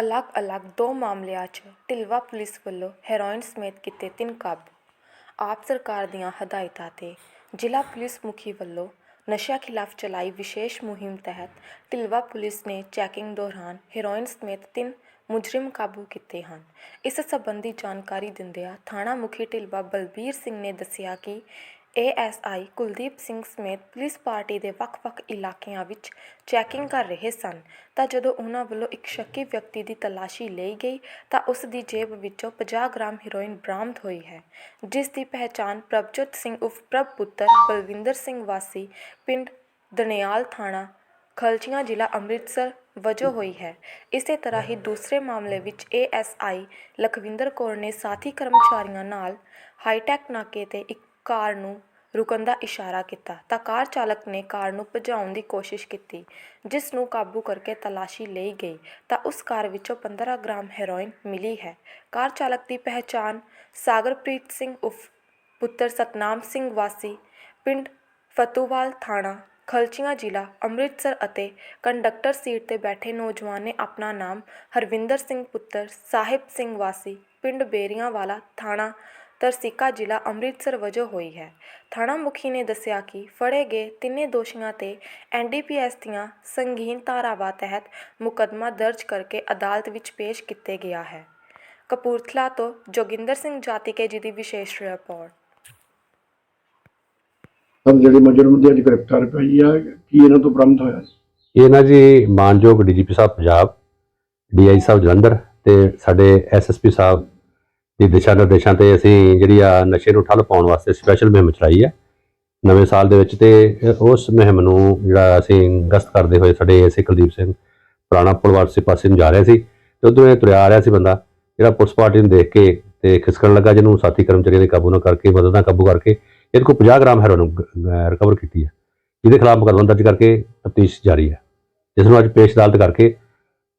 ਅਲੱਗ ਅਲੱਗ ਦੋ ਮਾਮਲਿਆਂ 'ਚ ਢਿਲਵਾ ਪੁਲਿਸ ਵੱਲੋਂ ਹੈਰੋਇਨ ਸਮੇਤ ਕੀਤੇ ਤਿੰਨ ਕਾਬੂ। ਆਪ ਸਰਕਾਰ ਦੀਆਂ ਹਦਾਇਤਾਂ ਤੇ ਜ਼ਿਲ੍ਹਾ ਪੁਲਿਸ ਮੁਖੀ ਵੱਲੋਂ ਨਸ਼ਿਆਂ ਖਿਲਾਫ ਚਲਾਈ ਵਿਸ਼ੇਸ਼ ਮੁਹਿੰਮ ਤਹਿਤ ਢਿਲਵਾ ਪੁਲਿਸ ਨੇ ਚੈਕਿੰਗ ਦੌਰਾਨ ਹੈਰੋਇਨ ਸਮੇਤ ਤਿੰਨ ਮੁਜਰਿਮ ਕਾਬੂ ਕੀਤੇ ਹਨ। ਇਸ ਸੰਬੰਧੀ ਜਾਣਕਾਰੀ ਦਿੰਦਿਆਂ ਥਾਣਾ ਮੁਖੀ ਢਿਲਵਾ ਬਲਬੀਰ ਸਿੰਘ ਨੇ ਦੱਸਿਆ ਕਿ A S I Kuldeep Singh ਸਮੇਤ ਪੁਲਿਸ ਪਾਰਟੀ ਦੇ ਵੱਖ-ਵੱਖ ਇਲਾਕਿਆਂ ਵਿੱਚ ਚੈਕਿੰਗ ਕਰ ਰਹੇ ਸਨ। ਤਾਂ ਜਦੋਂ ਉਹਨਾਂ ਵੱਲੋਂ ਇੱਕ ਸ਼ੱਕੀ ਵਿਅਕਤੀ ਦੀ ਤਲਾਸ਼ੀ ਲਈ ਗਈ, ਤਾਂ ਉਸ ਦੀ ਜੇਬ ਵਿੱਚੋਂ 50 ਗ੍ਰਾਮ ਹੈਰੋਇਨ ਬਰਾਮਦ ਹੋਈ ਹੈ, ਜਿਸ ਦੀ ਪਹਿਚਾਣ ਪ੍ਰਭਜੋਤ ਸਿੰਘ ਉਫ ਪ੍ਰਭ ਪੁੱਤਰ ਬਲਵਿੰਦਰ ਸਿੰਘ ਵਾਸੀ ਪਿੰਡ ਦਨਿਆਲ ਥਾਣਾ, ਖਲਚੀਆਂ ਜ਼ਿਲ੍ਹਾ ਅੰਮ੍ਰਿਤਸਰ ਵਜੋਂ ਹੋਈ ਹੈ। ਇਸੇ ਤਰ੍ਹਾਂ ਹੀ ਦੂਸਰੇ ਮਾਮਲੇ ਵਿੱਚ ਏਐਸਆਈ ਲਖਵਿੰਦਰ ਕੌਰ ਨੇ ਸਾਥੀ ਕਰਮਚਾਰੀਆਂ ਨਾਲ ਹਾਈਟੈਕ ਨਾਕੇ ਤੇ ਇੱਕ ਕਾਰ ਨੂੰ ਰੁਕਣ ਦਾ ਇਸ਼ਾਰਾ ਕੀਤਾ ਤਾਂ ਕਾਰ ਚਾਲਕ ਨੇ ਕਾਰ ਨੂੰ ਭਜਾਉਣ ਦੀ ਕੋਸ਼ਿਸ਼ ਕੀਤੀ, ਜਿਸ ਨੂੰ ਕਾਬੂ ਕਰਕੇ ਤਲਾਸ਼ੀ ਲਈ ਗਈ ਤਾਂ ਉਸ ਕਾਰ ਵਿੱਚੋਂ 15 ਗ੍ਰਾਮ ਹੈਰੋਇਨ ਮਿਲੀ ਹੈ। ਕਾਰ ਚਾਲਕ ਦੀ ਪਹਿਚਾਣ ਸਾਗਰਪ੍ਰੀਤ ਸਿੰਘ ਉਫ ਪੁੱਤਰ ਸਤਨਾਮ ਸਿੰਘ ਵਾਸੀ, ਪਿੰਡ ਫਤੂਵਾਲ ਥਾਣਾ, ਖਲਚੀਆਂ ਜ਼ਿਲ੍ਹਾ, ਅੰਮ੍ਰਿਤਸਰ ਅਤੇ ਕੰਡਕਟਰ ਸੀਟ ਤੇ ਬੈਠੇ ਨੌਜਵਾਨ ਨੇ ਆਪਣਾ ਨਾਮ ਹਰਵਿੰਦਰ ਸਿੰਘ ਪੁੱਤਰ ਸਾਹਿਬ ਸਿੰਘ ਵਾਸੀ, ਪਿੰਡ ਬੇਰੀਆਂ ਵਾਲਾ ਥਾਣਾ ਤਰਸਿੱਕਾ ਜ਼ਿਲ੍ਹਾ ਅੰਮ੍ਰਿਤਸਰ ਵਜੋਂ ਹੋਈ ਹੈ। ਥਾਣਾ ਮੁਖੀ ਨੇ ਦੱਸਿਆ ਕਿ ਫੜੇ ਗਏ ਤਿੰਨੇ ਦੋਸ਼ੀਆਂ ਤੇ ਐਨਡੀਪੀਐਸ ਦੀਆਂ ਸੰਗੀਨ ਧਾਰਾਵਾਂ ਤਹਿਤ ਮੁਕੱਦਮਾ ਦਰਜ ਕਰਕੇ ਅਦਾਲਤ ਵਿੱਚ ਪੇਸ਼ ਕੀਤੇ ਗਿਆ ਹੈ। ਕਪੂਰਥਲਾ ਤੋਂ ਜੋਗਿੰਦਰ ਸਿੰਘ ਜਾਤੀਕੇ ਜੀ ਦੀ ਵਿਸ਼ੇਸ਼ ਰਿਪੋਰਟ। ਸਰ ਜਿਹੜੇ ਮੁਜਰਮ ਦੀ ਅੱਜ ਗ੍ਰਿਫਤਾਰ ਪਈ ਆ ਕੀ ਇਹਨਾਂ ਤੋਂ ਬਰਾਮਦ ਹੋਇਆ ਇਹ ਨਾ ਜੀ ਮਾਨਯੋਗ ਡੀਜੀਪੀ ਸਾਹਿਬ ਪੰਜਾਬ ਡੀਆਈ ਸਾਹਿਬ ਜਲੰਧਰ ਤੇ ਸਾਡੇ ਐਸਐਸਪੀ ਸਾਹਿਬ ਦੀ ਦਿਸ਼ਾ ਨਿਰਦੇਸ਼ਾਂ ਤੇ ਅਸੀਂ ਜਿਹੜੀ ਆ ਨਸ਼ੇ ਨੂੰ ਠੱਲ ਪਾਉਣ ਵਾਸਤੇ ਸਪੈਸ਼ਲ ਮੁਹਿੰਮ ਚਲਾਈ ਹੈ ਨਵੇਂ ਸਾਲ ਦੇ ਵਿੱਚ ਤੇ ਉਸ ਮੁਹਿੰਮ ਨੂੰ ਜਿਹੜਾ ਅਸੀਂ ਗਸ਼ਤ ਕਰਦੇ ਹੋਏ ਸਾਡੇ ਐਸਏ ਕੁਲਦੀਪ ਸਿੰਘ, ਪੁਰਾਣਾ ਪੁਲ ਵਾਸੀ ਪਾਸੇ ਨੂੰ ਜਾ ਰਿਹਾ ਸੀ ਤੇ ਉਧਰੋਂ ਇਹ ਤੁਰਿਆ ਆ ਰਿਹਾ ਸੀ ਬੰਦਾ, ਜਿਹੜਾ ਪੁਲਿਸ ਪਾਰਟੀ ਨੂੰ ਦੇਖ ਕੇ ਤੇ ਖਿਸਕਣ ਲੱਗਾ ਜਿਹਨੂੰ ਸਾਥੀ ਕਰਮਚਾਰੀਆਂ ਨੇ ਕਾਬੂ ਨਾ ਕਰਕੇ, ਮਦਦ ਨਾਲ ਕਾਬੂ ਕਰਕੇ ਇਹਦੇ ਕੋਲ 50 ਗ੍ਰਾਮ ਹੈਰੋਇਨ ਰਿਕਵਰ ਕੀਤੀ ਹੈ ਜਿਹਦੇ ਖਿਲਾਫ ਮੁਕੱਦਮਾ ਦਰਜ ਕਰਕੇ ਤਫਤੀਸ਼ ਜਾਰੀ ਹੈ ਜਿਸ ਨੂੰ ਅੱਜ ਪੇਸ਼ ਅਦਾਲਤ ਕਰਕੇ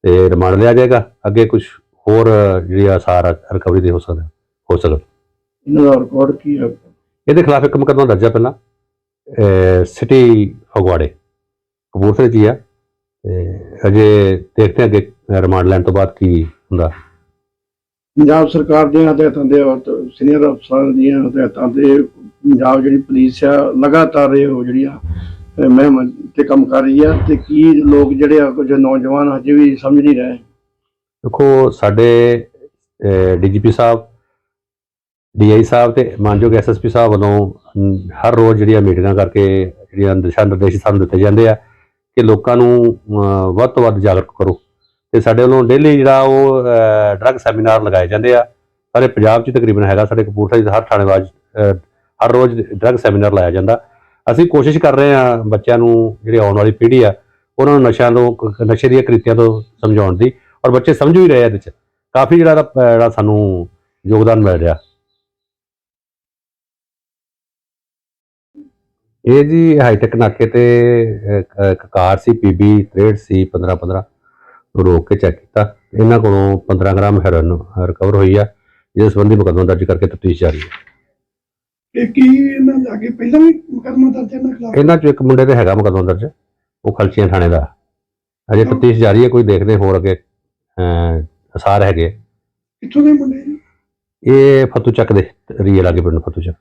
ਤੇ ਰਿਮਾਂਡ ਲਿਆ ਜਾਏਗਾ। ਅੱਗੇ ਕੁਝ ਹੋਰ ਜਿਹੜੀ ਆਸਾਰ ਰਿਕਵਰੀ ਦੇ ਹੋ ਸਕਦਾ ਹੋ ਸਕਦਾ। ਇਹਨਾਂ ਦਾ ਰਿਕਾਰਡ ਕੀ ਹੈ? ਇਹਦੇ ਖਿਲਾਫ ਇੱਕ ਮੁਕੱਦਮਾ ਦਰਜ ਹੈ ਪਹਿਲਾਂ ਸਿਟੀ ਫਗਵਾੜੇ ਕਪੂਰਥਲੇ ਹੀ ਆ। ਅਜੇ ਦੇਖਦੇ ਹਾਂ ਅੱਗੇ ਰਿਮਾਂਡ ਲੈਣ ਤੋਂ ਬਾਅਦ ਕੀ ਹੁੰਦਾ। ਪੰਜਾਬ ਸਰਕਾਰ ਦੀਆਂ ਹਦਾਇਤਾਂ ਦੇ ਸੀਨੀਅਰ ਅਫਸਰਾਂ ਦੀਆਂ ਹਦਾਇਤਾਂ ਤੇ ਪੰਜਾਬ ਜਿਹੜੀ ਪੁਲਿਸ ਆ ਲਗਾਤਾਰ ਇਹ ਉਹ ਜਿਹੜੀ ਆ ਮੁਹਿੰਮ ਤੇ ਕੰਮ ਕਰ ਰਹੀ ਆ। ਤੇ ਕੀ ਲੋਕ ਜਿਹੜੇ ਆ ਕੁਝ ਨੌਜਵਾਨ ਹਜੇ ਵੀ ਸਮਝ ਨਹੀਂ ਰਹੇ। ਦੇਖੋ ਸਾਡੇ ਡੀਜੀਪੀ ਸਾਹਿਬ ਡੀਆਈ ਸਾਹਿਬ ਤੇ ਮਾਨਯੋਗ ਐਸਐਸਪੀ ਸਾਹਿਬ ਵੱਲੋਂ ਹਰ ਰੋਜ਼ ਜਿਹੜੀਆਂ ਮੀਟਿੰਗਾਂ ਕਰਕੇ ਜਿਹੜੀਆਂ ਦਿਸ਼ਾ ਨਿਰਦੇਸ਼ ਸਾਨੂੰ ਦਿੱਤੇ ਜਾਂਦੇ ਆ ਕਿ ਲੋਕਾਂ ਨੂੰ ਵੱਧ ਤੋਂ ਵੱਧ ਜਾਗਰੂਕ ਕਰੋ। ਤੇ ਸਾਡੇ ਵੱਲੋਂ ਡੇਲੀ ਜਿਹੜਾ ਉਹ ਡਰੱਗ ਸੈਮੀਨਾਰ ਲਗਾਏ ਜਾਂਦੇ ਆ। ਸਾਰੇ ਪੰਜਾਬ 'ਚ ਤਕਰੀਬਨ ਹੈਗਾ ਸਾਡੇ ਕਪੂਰਥਲੇ 'ਚ ਹਰ ਥਾਣੇਵਾਜ ਅਹ, ਹਰ ਰੋਜ਼ ਡਰੱਗ ਸੈਮੀਨਾਰ ਲਾਇਆ ਜਾਂਦਾ। ਅਸੀਂ ਕੋਸ਼ਿਸ਼ ਕਰ ਰਹੇ ਆ ਬੱਚਿਆਂ ਨੂੰ ਜਿਹੜੀ ਆਉਣ ਵਾਲੀ ਪੀੜ੍ਹੀ ਆ ਉਹਨਾਂ ਨੂੰ ਨਸ਼ਿਆਂ ਤੋਂ ਨਸ਼ੇ ਦੀਆਂ ਕ੍ਰਿਤੀਆਂ ਤੋਂ ਸਮਝਾਉਣ ਦੀ। ਔਰ ਬੱਚੇ ਸਮਝ ਵੀ ਰਹੇ ਆ ਇਹਦੇ ਚ। ਕਾਫੀ ਜਿਹੜਾ ਇਹਦਾ, ਜਿਹੜਾ ਸਾਨੂੰ ਯੋਗਦਾਨ ਮਿਲ ਰਿਹਾ। ਇਹ ਜੀ ਹਾਈਟੈਕ ਨਾਕੇ ਤੇ ਇੱਕ ਕਾਰ ਸੀ ਪੀਬੀ 63 ਸੀ 1515 ਨੂੰ ਰੋਕ ਕੇ ਚੈੱਕ ਕੀਤਾ। ਇਹਨਾਂ ਕੋਲੋਂ 15 ਗ੍ਰਾਮ ਹੈਰੋਇਨ ਰਿਕਵਰ ਹੋਈ ਆ ਜਿਸ ਸੰਬੰਧੀ ਮੁਕੱਦਮਾ ਦਰਜ ਕਰਕੇ ਤਫਤੀਸ਼ ਜਾਰੀ ਹੈ ਇਹ ਕੀ ਇਹਨਾਂ ਦੇ ਅੱਗੇ ਪਹਿਲਾਂ ਵੀ ਮੁਕੱਦਮਾ ਦਰਜ ਇਹਨਾਂ ਖਿਲਾਫ? ਇਹਨਾਂ ਚੋਂ ਇੱਕ ਮੁੰਡੇ ਤੇ ਹੈਗਾ ਮੁਕੱਦਮਾ ਦਰਜ। ਉਹ ਖਲਚੀਆਂ ਥਾਣੇ ਦਾ। ਅਜੇ ਤਫਤੀਸ਼ ਜਾਰੀ ਹੈ ਕੋਈ ਦੇਖਦੇ ਹੋਰ ਅੱਗੇ ਅਸਾਰ ਹੈਗੇ ਕਿੱਥੋਂ ਦੇ ਮੁੰਡੇ ਜੀ? ਇਹ ਫਤੂ ਚੱਕ ਦੇ ਰੀਏ ਲਾਗੇ ਪਿੰਡ ਫਤੂ ਚੱਕ